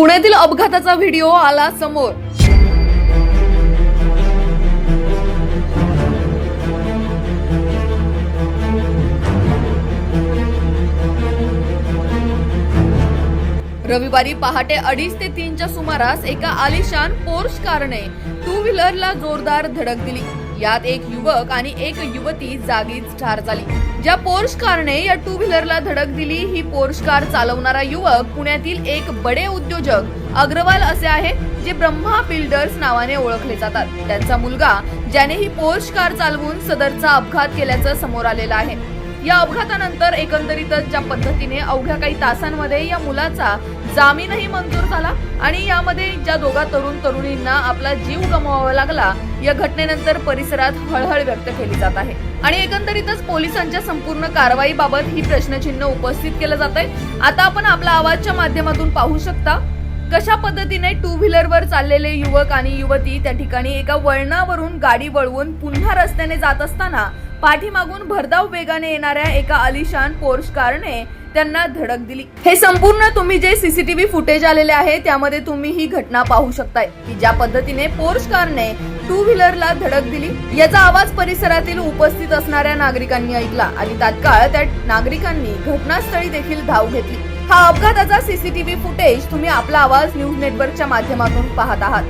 पुण्यातील अपघाताचा व्हिडिओ आला समोर. रविवारी पहाटे अडीच ते तीनच्या सुमारास एका आलिशान पोर्श कारने टू व्हीलरला जोरदार धडक दिली. यात एक युवक आणि एक युवती जागीच ठार झाली. ज्या पोर्श कारने या टू व्हीलरला धडक दिली ही पोर्श कार चालवणारा युवक पुण्यातील एक बडे उद्योजक अग्रवाल असे आहे जे ब्रह्मा बिल्डर्स नावाने ओळखले जातात. त्यांचा मुलगा ज्याने ही पोर्श कार चालवून सदरचा अपघात केल्याचं समोर आलेलं आहे. या अपघातानंतर एकंदरीतच ज्या पद्धतीने अवघ्या काही तासांमध्ये या मुलाचा जामीनही मंजूर झाला आणि यामध्ये ज्या दोघा तरुण तरुणींना आपला जीव गमवावा लागला या घटनेनंतर परिसरात हळहळ व्यक्त केली जात आहे. आणि एकंदरीतच पोलिसांच्या संपूर्ण कारवाईबाबत ही प्रश्नचिन्ह उपस्थित केलं जात आहे. आता आपण आपला आवाजच्या माध्यमातून पाहू शकता कशा पद्धतीने टू व्हीलरवर चाललेले युवक आणि युवती त्या ठिकाणी एका वळणावरून गाडी वळवून पुन्हा रस्त्याने जात असताना पाठीमागून भरधाव वेगाने येणाऱ्या एका आलिशान पोर्श कारने त्यांना धडक दिली. हे संपूर्ण तुम्ही जे सीसीटीव्ही फुटेज आलेले आहे त्यामध्ये तुम्ही ही घटना पाहू शकताय. की ज्या पद्धतीने पोर्श कारने टू व्हीलरला धडक दिली. याचा आवाज परिसरातील उपस्थित असणाऱ्या नागरिकांनी ऐकला आणि तात्काळ त्या नागरिकांनी घटनास्थळी देखील धाव घेतली. हा अपघाताचा सीसीटीव्ही फुटेज तुम्ही आपला आवाज न्यूज नेटवर्कच्या माध्यमातून पाहत आहात.